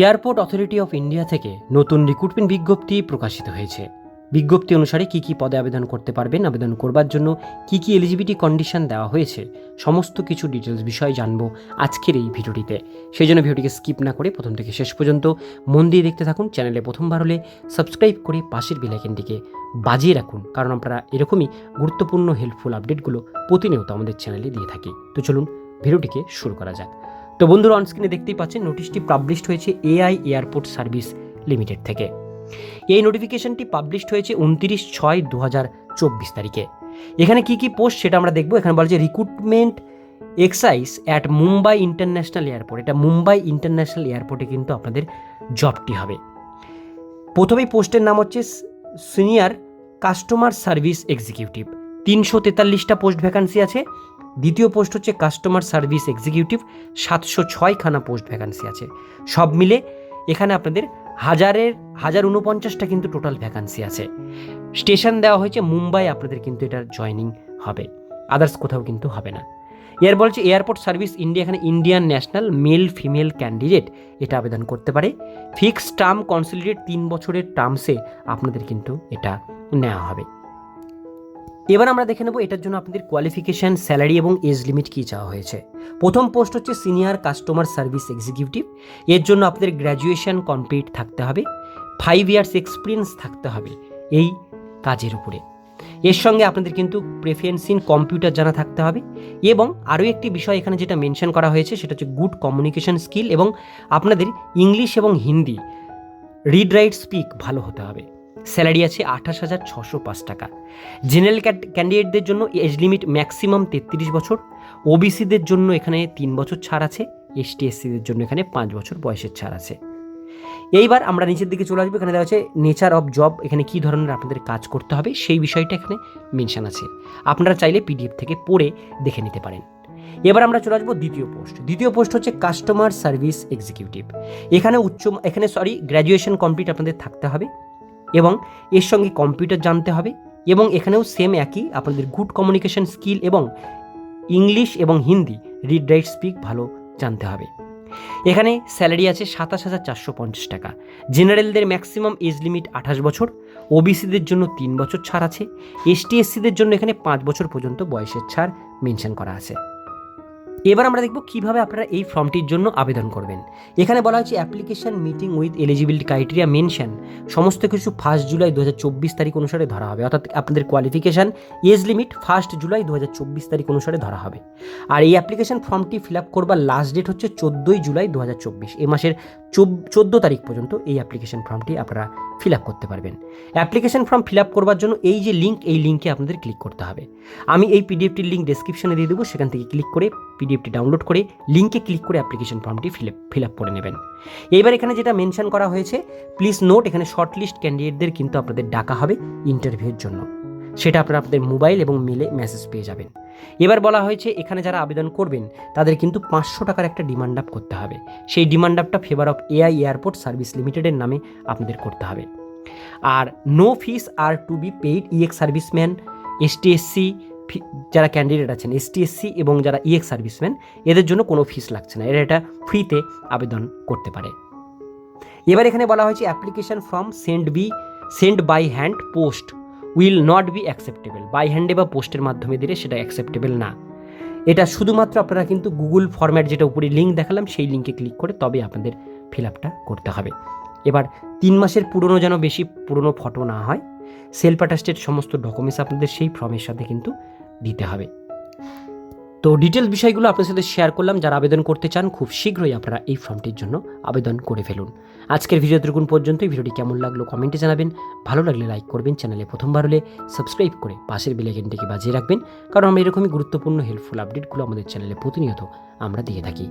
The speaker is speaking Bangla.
এয়ারপোর্ট অথরিটি অফ ইন্ডিয়া থেকে নতুন রিক্রুটমেন্ট বিজ্ঞপ্তি প্রকাশিত হয়েছে। বিজ্ঞপ্তি অনুসারে কি কি পদে আবেদন করতে পারবেন, আবেদন করবার জন্য কি কি এলিজিবিলিটি কন্ডিশন দেওয়া হয়েছে, সমস্ত কিছু ডিটেলস বিষয় জানব আজকের এই ভিডিওটিতে। সেই জন্য ভিডিওটিকে স্কিপ না করে প্রথম থেকে শেষ পর্যন্ত মন দিয়ে দেখতে থাকুন চ্যানেলে প্রথমবার হলে সাবস্ক্রাইব করে পাশের বেলাইকেনটিকে বাজিয়ে রাখুন, কারণ আমরা এরকমই গুরুত্বপূর্ণ হেল্পফুল আপডেটগুলো প্রতিনিয়ত আমাদের চ্যানেলে দিয়ে থাকি। তো চলুন ভিডিওটিকে শুরু করা যাক। তো বন্ধুরা অনস্ক্রিনে দেখতেই পাচ্ছেন নোটিশটি পাবলিশড হয়েছে এআই এয়ারপোর্ট সার্ভিস লিমিটেড থেকে। এই নোটিফিকেশনটি পাবলিশড হয়েছে উনত্রিশ ছয় দু হাজার চব্বিশ তারিখে। এখানে কি কি পোস্ট সেটা আমরা দেখব? এখানে বলা হচ্ছে recruitment excise at Mumbai international airport এটা মুম্বাই ইন্টারন্যাশনাল এয়ারপোর্টে কিন্তু আপনাদের জবটি হবে। প্রথমেই পোস্টের নাম হচ্ছে সিনিয়র কাস্টমার সার্ভিস এক্সিকিউটিভ তিনশো তেতাল্লিশটা পোস্ট ভ্যাকান্সি আছে। দ্বিতীয় পোস্ট হচ্ছে কাস্টমার সার্ভিস এক্সিকিউটিভ, সাতশো ছয়খানা পোস্ট ভ্যাকান্সি আছে। সব মিলে এখানে আপনাদের হাজারের, হাজার উনপঞ্চাশটা কিন্তু টোটাল ভ্যাকান্সি আছে। স্টেশন দেওয়া হয়েছে, মুম্বাই আপনাদের কিন্তু এটার জয়নিং হবে। আদার্স কোথাও কিন্তু হবে না। এর বলছে এয়ারপোর্ট সার্ভিস ইন্ডিয়া, এখানে Indian national male female candidate এটা আবেদন করতে পারে। ফিক্সড টার্ম কনসিলিডেট তিন বছরের টার্মসে আপনাদের কিন্তু এটা নেওয়া হবে। এবার আমরা দেখে নেব এটার জন্য আপনাদের কোয়ালিফিকেশান স্যালারি এবং এজ লিমিট কী চাওয়া হয়েছে। প্রথম পোস্ট হচ্ছে সিনিয়র কাস্টমার সার্ভিস এক্সিকিউটিভ এর জন্য আপনাদের গ্র্যাজুয়েশন কমপ্লিট থাকতে হবে। ফাইভ ইয়ার্স এক্সপিরিয়েন্স থাকতে হবে এই কাজের উপরে। এর সঙ্গে আপনাদের কিন্তু প্রেফারেন্স ইন কম্পিউটার জানা থাকতে হবে। এবং আরও একটি বিষয় এখানে যেটা মেনশন করা হয়েছে, সেটা হচ্ছে গুড কমিউনিকেশন স্কিল এবং আপনাদের ইংলিশ এবং হিন্দি রিড রাইট স্পিক ভালো হতে হবে। স্যালারি আছে আঠাশ হাজার ছশো পাঁচ টাকা। জেনারেল ক্যান্ডিডেটদের জন্য এজ লিমিট ম্যাক্সিমাম তেত্রিশ বছর। ওবিসিদের জন্য এখানে তিন বছর ছাড় আছে এসটি এসসিদের জন্য এখানে পাঁচ বছর বয়সের ছাড় আছে। এইবার আমরা নিচের দিকে চলে আসব, এখানে দেওয়া আছে নেচার অফ জব, এখানে কী ধরনের আপনাদের কাজ করতে হবে সেই বিষয়টা এখানে মেনশন আছে। আপনারা চাইলে পিডিএফ থেকে পড়ে দেখে নিতে পারেন। এবার আমরা চলে আসব দ্বিতীয় পোস্ট। দ্বিতীয় পোস্ট হচ্ছে কাস্টমার সার্ভিস এক্সিকিউটিভ। এখানে উচ্চ এখানে, সরি, গ্র্যাজুয়েশন কমপ্লিট আপনাদের থাকতে হবে। এবং এর সঙ্গে কম্পিউটার জানতে হবে এবং এখানেও সেম একই আপনাদের গুড কমিউনিকেশন স্কিল এবং ইংলিশ এবং হিন্দি রিড রাইট স্পিক ভালো জানতে হবে। এখানে স্যালারি আছে সাতাশ হাজার চারশো পঞ্চাশ টাকা। জেনারেলদের ম্যাক্সিমাম এজ লিমিট আঠাশ বছর ওবিসিদের জন্য তিন বছর ছাড় আছে এসটি এসসিদের জন্য এখানে পাঁচ বছর পর্যন্ত বয়সের ছাড় মেনশন করা আছে। এবার আমরা দেখব কীভাবে আপনারা এই ফর্মটির জন্য আবেদন করবেন। এখানে বলা হয়েছে application meeting with eligibility criteria mention. সমস্ত কিছু ফার্স্ট জুলাই দু হাজার চব্বিশ তারিখ অনুসারে ধরা হবে। অর্থাৎ আপনাদের qualification age limit first July দু হাজার চব্বিশ তারিখ অনুসারে ধরা হবে। আর এই অ্যাপ্লিকেশন ফর্মটি ফিল আপ করবার লাস্ট ডেট হচ্ছে চোদ্দোই জুলাই দু এ মাসের চোদ্দ তারিখ পর্যন্ত এই অ্যাপ্লিকেশন ফর্মটি আপনারা ফিল আপ করতে পারবেন। অ্যাপ্লিকেশন ফর্ম ফিল আপ করবার জন্য এই যে লিঙ্ক এই লিঙ্কে আপনাদের ক্লিক করতে হবে। আমি এই পিডিএফটির লিঙ্ক ডিসক্রিপশনে দিয়ে দেবো, সেখান থেকে ক্লিক করে পিডিএফটি ডাউনলোড করে লিঙ্কে ক্লিক করে অ্যাপ্লিকেশন ফর্মটি ফিল ফিল আপ করে নেবেন। এইবার এখানে যেটা মেনশন করা হয়েছে প্লিজ নোট এখানে শর্ট লিস্ট ক্যান্ডিডেটদের কিন্তু আপনাদের ডাকা হবে ইন্টারভিউর জন্য। সেটা আপনারা আপনাদের মোবাইল এবং মেলে মেসেজ পেয়ে যাবেন। এবার বলা হয়েছে, এখানে যারা আবেদন করবেন, তাদের কিন্তু পাঁচশো টাকার একটা ডিমান্ড আপ করতে হবে। সেই ডিমান্ড আপটা favour of AI airport service লিমিটেডের নামে আপনাদের করতে হবে। আর no fees are to be paid ex serviceman ST SC যারা ক্যান্ডিডেট আছেন এসটিএসসি এবং যারা ইএক্স সার্ভিসম্যান এদের জন্য কোনো ফিস লাগছে না। এরা এটা ফ্রিতে আবেদন করতে পারে। এবার এখানে বলা হয়েছে application form send be send by hand post will not be acceptable by হ্যান্ডে বা পোস্টের মাধ্যমে দিলে সেটা অ্যাকসেপ্টেবল না। এটা শুধুমাত্র আপনারা কিন্তু গুগল ফরম্যাট যেটা উপরে লিঙ্ক দেখালাম, সেই লিঙ্কে ক্লিক করে তবে আপনাদের ফিল আপটা করতে হবে। এবার তিন মাসের পুরনো যেন বেশি পুরনো ফটো না হয় সেলফ অ্যাটাস্টেড সমস্ত ডকুমেন্টস আপনাদের সেই ফর্মের সাথে কিন্তু দিতে হবে। তো ডিটেলস বিষয়গুলো আপনার সাথে শেয়ার করলাম। যারা আবেদন করতে চান, খুব শীঘ্রই আপনারা এই ফর্মটির জন্য আবেদন করে ফেলুন। আজকের ভিডিও দেখুন পর্যন্ত ভিডিওটি কেমন লাগল কমেন্টে জানাবেন। ভালো লাগলে লাইক করবেন। চ্যানেলে প্রথমবার হলে সাবস্ক্রাইব করে পাশের বেলাইকেনটিকে বাজিয়ে রাখবেন। কারণ আমরা এরকমই গুরুত্বপূর্ণ হেল্পফুল আপডেটগুলো আমাদের চ্যানেলে প্রতিনিয়ত আমরা দিয়ে থাকি।